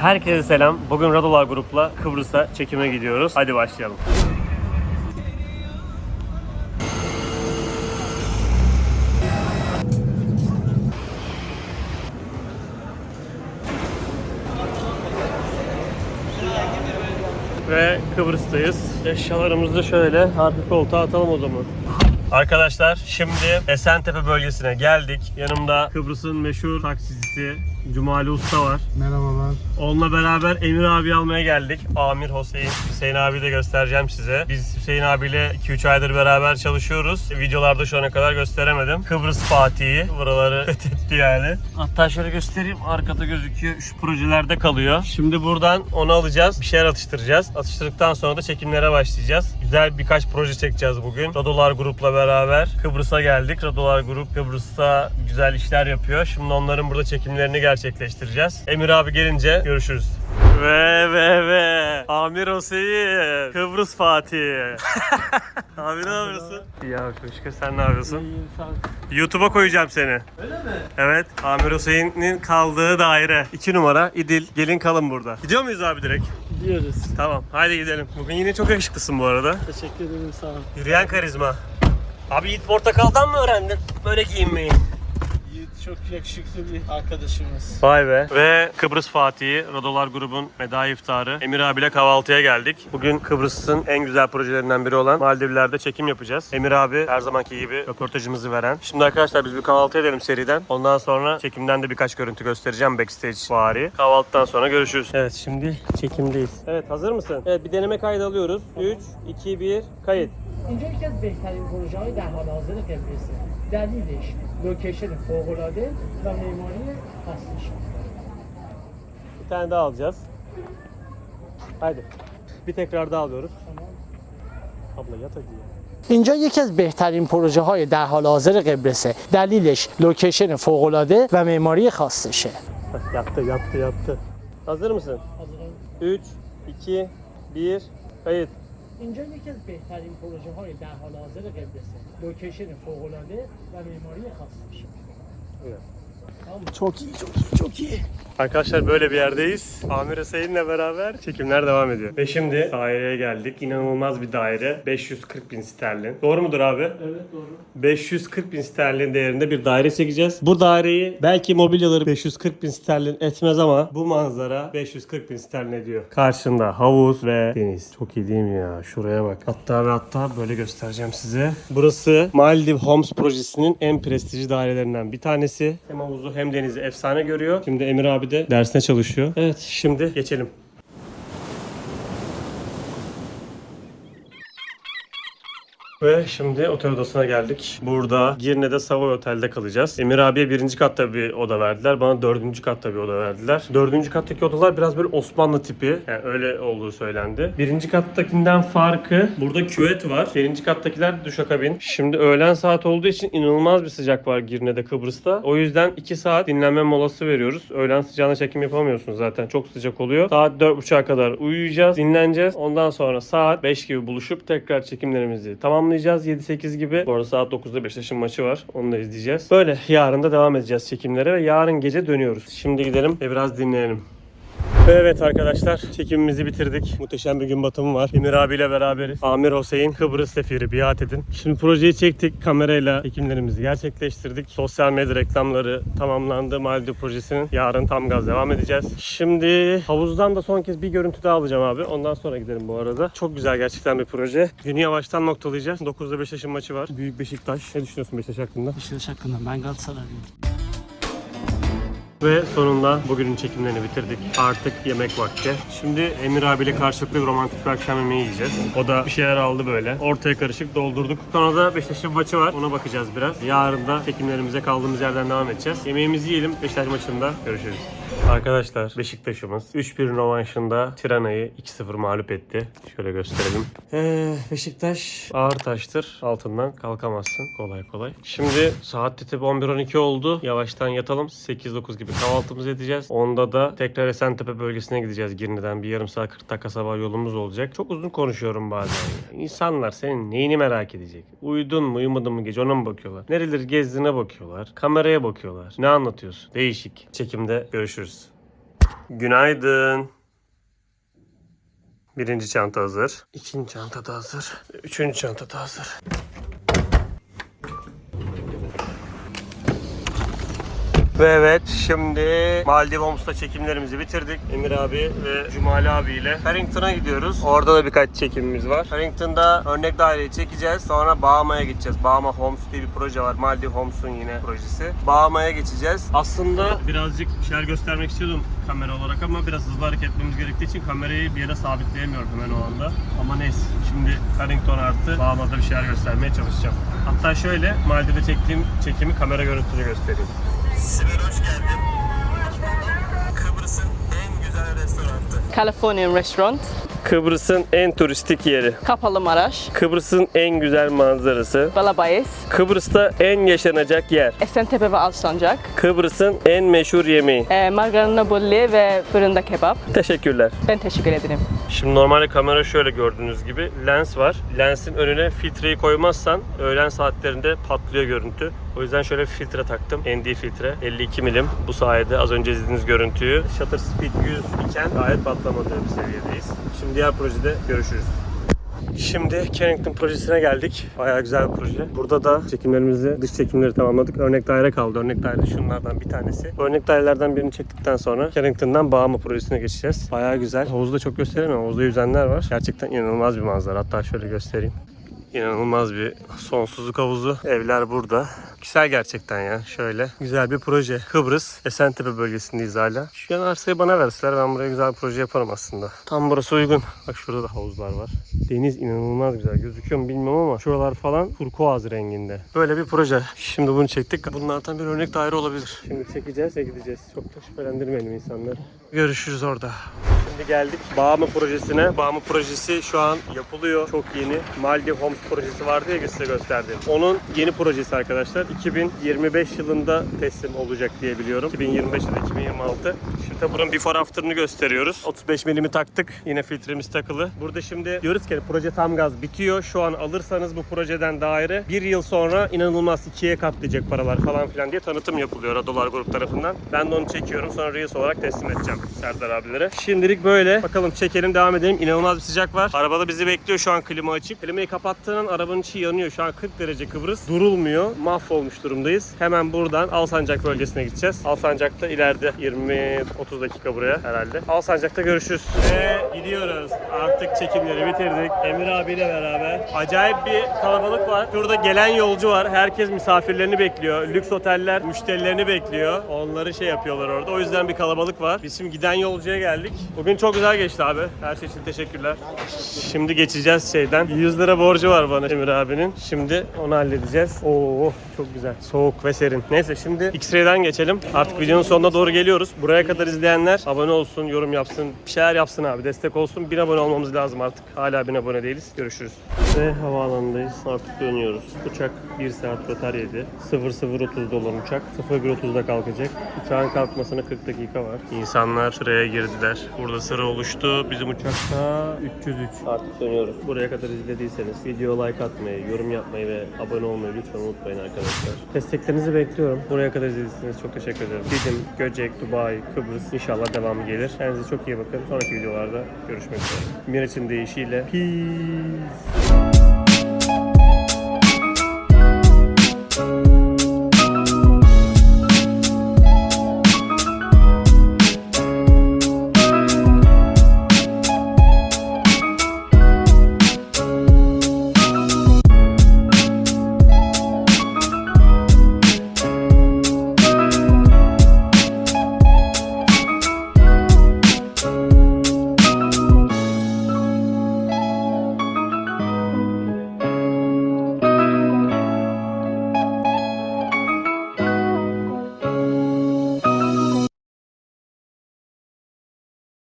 Herkese selam. Bugün Radolar Grup'la Kıbrıs'a çekime gidiyoruz. Hadi başlayalım. Ve Kıbrıs'tayız. Eşyalarımızı şöyle arka koltuğa atalım o zaman. Arkadaşlar şimdi Esentepe bölgesine geldik. Yanımda Kıbrıs'ın meşhur taksicisi Cumali Usta var. Merhabalar. Onunla beraber Emir abi almaya geldik. Amir Hüseyin. Hüseyin abi de göstereceğim size. Biz Hüseyin abiyle 2-3 aydır beraber çalışıyoruz. Videolarda şu ana kadar gösteremedim. Kıbrıs Fatih'i. Buraları fethetti yani. Hatta şöyle göstereyim. Arkada gözüküyor. Şu projelerde kalıyor. Şimdi buradan onu alacağız. Bir şeyler atıştıracağız. Atıştırdıktan sonra da çekimlere başlayacağız. Güzel birkaç proje çekeceğiz bugün. Radolar Grup'la beraber Kıbrıs'a geldik. Radolar Grup Kıbrıs'ta güzel işler yapıyor. Şimdi onların burada çekimlerini gerçekleştireceğiz. Emir abi gelince görüşürüz. Ve ve ve Amir Hüseyin Kıbrıs Fatih. abi ne yapıyorsun? Ya Kuşka sen ne yapıyorsun? YouTube'a koyacağım seni. Öyle mi? Evet. Amir Hüseyin'in kaldığı daire. 2 numara İdil. Gelin kalın burada. Gidiyor muyuz abi direkt? Gidiyoruz. Tamam. Haydi gidelim. Bugün yine çok yakışıklısın bu arada. Teşekkür ederim sağ ol. Yürüyen karizma. Abi Yiğit Portakal'dan mı öğrendin böyle giyinmeyi? Yiğit çok yakışıklı bir arkadaşımız. Vay be. Ve Kıbrıs Fatih'i, Rodolar grubun medai iftarı. Emir abiyle kahvaltıya geldik. Bugün Kıbrıs'ın en güzel projelerinden biri olan Maldivler'de çekim yapacağız. Emir abi her zamanki gibi röportajımızı veren. Şimdi arkadaşlar biz bir kahvaltı edelim seriden. Ondan sonra çekimden de birkaç görüntü göstereceğim backstage vari. Kahvaltıdan sonra görüşürüz. Evet şimdi çekimdeyiz. Evet hazır mısın? Evet bir deneme kaydı alıyoruz. 3, 2, 1, kayıt. اینجا یکی از بهترین پروژه های در حال حاضر قبرسه دلیلش لوکیشن فوق‌العاده و معماری اصلیش Bir tane daha alacağız. Haydi. Bir tekrar daha alıyoruz. Abla yat hadi ya. اینجا یکی از بهترین پروژه های در حال حاضر قبرسه دلیلش لوکیشن فوق‌العاده و معماری خاصشه Hah, Yattı, yattı, yattı. Hazır mısın? 3, 2, 1, kayıt. اینجا یکی از بهترین پروژه های در حال حاضر قبرسه لوکیشن فوق‌العاده و معماری خاصشه Çok iyi, çok iyi, çok iyi. Arkadaşlar böyle bir yerdeyiz. Amir Hüseyin'le beraber çekimler devam ediyor. Ve şimdi daireye geldik. İnanılmaz bir daire. 540 bin sterlin. Doğru mudur abi? Evet doğru. 540 bin sterlin değerinde bir daire çekeceğiz. Bu daireyi belki mobilyaları 540 bin sterlin etmez ama bu manzara 540 bin sterlin ediyor. Karşında havuz ve deniz. Çok iyi değil mi ya? Şuraya bak. Hatta ve hatta böyle göstereceğim size. Burası Maldiv Homes projesinin en prestijli dairelerinden bir tanesi. Hem havuzu hem denizi efsane görüyor. Şimdi Emir abi de dersine çalışıyor. Evet şimdi geçelim. Ve şimdi otel odasına geldik. Burada Girne'de Savoy Otel'de kalacağız. Emir abiye birinci katta bir oda verdiler. Bana dördüncü katta bir oda verdiler. Dördüncü kattaki odalar biraz böyle Osmanlı tipi. Yani öyle olduğu söylendi. Birinci kattakinden farkı burada küvet var. Birinci kattakiler duşakabin. Şimdi öğlen saat olduğu için inanılmaz bir sıcak var Girne'de Kıbrıs'ta. O yüzden 2 saat dinlenme molası veriyoruz. Öğlen sıcağına çekim yapamıyorsunuz zaten. Çok sıcak oluyor. Saat 4.30'a kadar uyuyacağız. Dinleneceğiz. Ondan sonra saat 5 gibi buluşup tekrar çekimlerimizi tamamlayacağız. 7-8 gibi. Bu arada saat 9'da Beşiktaş'ın maçı var. Onu da izleyeceğiz. Böyle yarın da devam edeceğiz çekimlere ve yarın gece dönüyoruz. Şimdi gidelim ve biraz dinleyelim. Evet arkadaşlar çekimimizi bitirdik. Muhteşem bir gün batımı var. Emir abiyle beraberiz. Amir Hüseyin Kıbrıs sefiri biat edin. Şimdi projeyi çektik. Kamerayla çekimlerimizi gerçekleştirdik. Sosyal medya reklamları tamamlandı. Maldiv projesinin yarın tam gaz devam edeceğiz. Şimdi havuzdan da son kez bir görüntü daha alacağım abi. Ondan sonra gidelim bu arada. Çok güzel gerçekten bir proje. Günü yavaştan noktalayacağız. 9'da Beşiktaş'ın maçı var. Büyük Beşiktaş. Ne düşünüyorsun Beşiktaş hakkında? Beşiktaş hakkında ben Galatasaraylıyım. Ve sonunda bugünün çekimlerini bitirdik. Artık yemek vakti. Şimdi Emir abiyle karşılıklı romantik bir akşam yemeği yiyeceğiz. O da bir şeyler aldı böyle. Ortaya karışık doldurduk. Sonra da Beşiktaş'ın maçı var. Ona bakacağız biraz. Yarın da çekimlerimize kaldığımız yerden devam edeceğiz. Yemeğimizi yiyelim. Beşiktaş maçında görüşürüz. Arkadaşlar Beşiktaş'ımız 3-1 rövanşında Tirana'yı 2-0 mağlup etti. Şöyle gösterelim. Ee, Beşiktaş ağır taştır. Altından kalkamazsın kolay kolay. Şimdi saat de tabi 11-12 oldu. Yavaştan yatalım. 8-9 gibi kahvaltımızı edeceğiz. Onda da tekrar Esentepe bölgesine gideceğiz Girne'den. Bir yarım saat 40 dakika sabah yolumuz olacak. Çok uzun konuşuyorum bazen. İnsanlar senin neyini merak edecek? Uyudun mu uyumadın mı gece ona mı bakıyorlar? Nereleri gezdiğine bakıyorlar. Kameraya bakıyorlar. Ne anlatıyorsun? Değişik. Çekimde görüşürüz. Günaydın. Birinci çanta hazır. İkinci çanta da hazır. Üçüncü çanta da hazır. Ve evet şimdi Maldiv Homes'ta çekimlerimizi bitirdik. Emir abi ve Cumali abiyle Harrington'a gidiyoruz. Orada da birkaç çekimimiz var. Harrington'da örnek daireyi çekeceğiz. Sonra Bahama'ya gideceğiz. Bahama Homes diye bir proje var. Maldiv Homes'un yine projesi. Bahama'ya geçeceğiz. Aslında birazcık bir şeyler göstermek istiyordum kamera olarak ama biraz hızlı hareket etmemiz gerektiği için kamerayı bir yere sabitleyemiyorum hemen o anda. Ama neyse şimdi Harrington artı Bahama'da bir şeyler göstermeye çalışacağım. Hatta şöyle Maldiv'de çektiğim çekimi kamera görüntüsünü göstereyim. Siber hoş geldin. Kıbrıs'ın en güzel restoranı. Californian Restaurant, Kıbrıs'ın en turistik yeri. Kapalı Maraş, Kıbrıs'ın en güzel manzarası. Balabayız, Kıbrıs'ta en yaşanacak yer. Esentepe ve Alsancak, Kıbrıs'ın en meşhur yemeği. e, margarina bolli ve fırında kebap. Teşekkürler. Ben teşekkür ederim. Şimdi normalde kamera şöyle gördüğünüz gibi lens var. Lensin önüne filtreyi koymazsan öğlen saatlerinde patlıyor görüntü. O yüzden şöyle bir filtre taktım. ND filtre. 52 milim. Bu sayede az önce izlediğiniz görüntüyü shutter speed 100 iken gayet patlamadığı bir seviyedeyiz. Şimdi diğer projede görüşürüz. Şimdi Carrington projesine geldik. Bayağı güzel bir proje. Burada da çekimlerimizi, dış çekimleri tamamladık. Örnek daire kaldı. Örnek daire şunlardan bir tanesi. Örnek dairelerden birini çektikten sonra Carrington'dan Bahama projesine geçeceğiz. Bayağı güzel. Havuzu da çok gösteremiyorum. Havuzda yüzenler var. Gerçekten inanılmaz bir manzara. Hatta şöyle göstereyim. İnanılmaz bir sonsuzluk havuzu. Evler burada. Güzel gerçekten ya. Şöyle güzel bir proje. Kıbrıs, Esentepe bölgesindeyiz hala. Şu yan arsayı bana verseler ben buraya güzel bir proje yaparım aslında. Tam burası uygun. Bak şurada da havuzlar var. Deniz inanılmaz güzel. Gözüküyor mu bilmiyorum ama şuralar falan turkuaz renginde. Böyle bir proje. Şimdi bunu çektik. Bunlardan bir örnek daire olabilir. Şimdi çekeceğiz ve gideceğiz. Çok da şüphelendirmeyelim insanları. Görüşürüz orada. Şimdi geldik Bağımı projesine. Bağımı projesi şu an yapılıyor. Çok yeni. Maldiv Homes projesi vardı ya size gösterdim. Onun yeni projesi arkadaşlar. 2025 yılında teslim olacak diye biliyorum. 2025 ya da 2026. Şimdi tabi bunun before after'ını gösteriyoruz. 35 milimi taktık. Yine filtremiz takılı. Burada şimdi diyoruz ki proje tam gaz bitiyor. Şu an alırsanız bu projeden daire bir yıl sonra inanılmaz ikiye katlayacak paralar falan filan diye tanıtım yapılıyor Radolar Grup tarafından. Ben de onu çekiyorum. Sonra Reels olarak teslim edeceğim Serdar abilere. Şimdilik böyle. Bakalım çekelim devam edelim. İnanılmaz bir sıcak var. Arabada bizi bekliyor şu an klima açık. Klimayı kapattığın an arabanın içi yanıyor. Şu an 40 derece Kıbrıs. Durulmuyor. Mahvolmuş durumdayız. Hemen buradan Alsancak bölgesine gideceğiz. Alsancak'ta ileride 20-30 dakika buraya herhalde. Alsancak'ta görüşürüz. Ve gidiyoruz. Artık çekimleri bitirdik. Emir abiyle beraber. Acayip bir kalabalık var. Şurada gelen yolcu var. Herkes misafirlerini bekliyor. Lüks oteller müşterilerini bekliyor. Onları şey yapıyorlar orada. O yüzden bir kalabalık var. Biz şimdi giden yolcuya geldik. Bugün çok güzel geçti abi. Her şey için teşekkürler. Şimdi geçeceğiz şeyden. 100 lira borcu var bana Emir abinin. Şimdi onu halledeceğiz. Oo çok güzel. Soğuk ve serin. Neyse şimdi X-Ray'den geçelim. Artık videonun sonuna doğru geliyoruz. Buraya kadar izleyenler abone olsun, yorum yapsın, bir şeyler yapsın abi. Destek olsun. Bir abone olmamız lazım artık. Hala bin abone değiliz. Görüşürüz. Ve havaalanındayız. Artık dönüyoruz. Uçak 1 saat rötar yedi. 00.30'da olan uçak. 01.30'da kalkacak. Uçağın kalkmasına 40 dakika var. İnsanlar sıraya girdiler. Burada sıra oluştu. Bizim uçakta 303. Artık dönüyoruz. Buraya kadar izlediyseniz video like atmayı, yorum yapmayı ve abone olmayı lütfen unutmayın arkadaşlar. Desteklerinizi bekliyorum. Buraya kadar izlediyseniz çok teşekkür ederim. Didim, Göcek, Dubai, Kıbrıs inşallah devamı gelir. Kendinize çok iyi bakın. Sonraki videolarda görüşmek üzere. Miraç'ın deyişiyle peace.